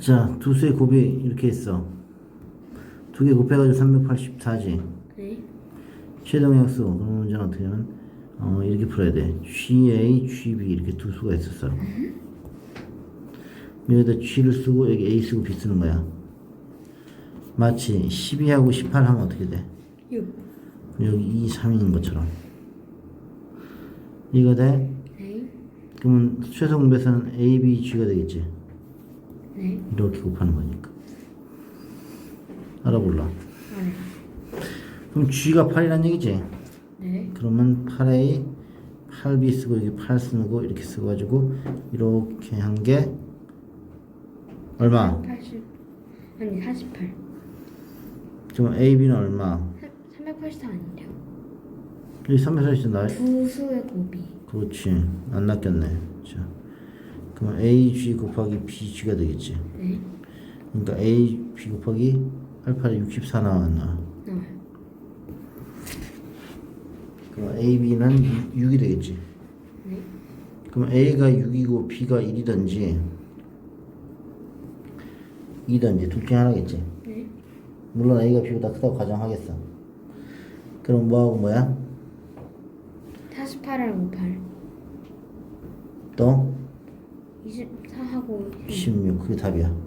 자, 두 수의 곱이 이렇게 있어. 두 개 곱해가지고 384지. 네. 최종 약수. 그럼 문제는 어떻게 하면, 어, 이렇게 풀어야 돼. GA, GB 이렇게 두 수가 있었어. 여기다 G를 쓰고 여기 A 쓰고 B 쓰는 거야. 마치 12하고 18 하면 어떻게 돼? 6. 여기 2, 3인 것처럼. 이거 돼? 네. 그러면 최소 공배수는 A, B, G가 되겠지. 네. 이렇게 곱하는 거니까. 알아볼라. 알아요. 그럼 G가 8이란 얘기지? 네. 그러면 8A, 8B 쓰고 여기 8 쓰고 이렇게 쓰고 가지고 이렇게 한 게 얼마? 80. 아니 48. 그럼 AB는 얼마? 384 아닌데요? 여기 340나두 수의 곱이. 그렇지. 안 낚였네. 자. 그럼 AG 곱하기 BG가 되겠지. 네. 그러니까 A, B 곱하기 88에 64 나왔나? 나와요. 그럼 A, B는 6 이 되겠지. 네. 그럼 A가 6이고 B가 1이든지 2든지 둘 중에 하나겠지. 네. 물론 A가 B보다 크다고 가정하겠어. 그럼 뭐하고 뭐야? 48하고 58. 또 24하고 16. 그게 답이야.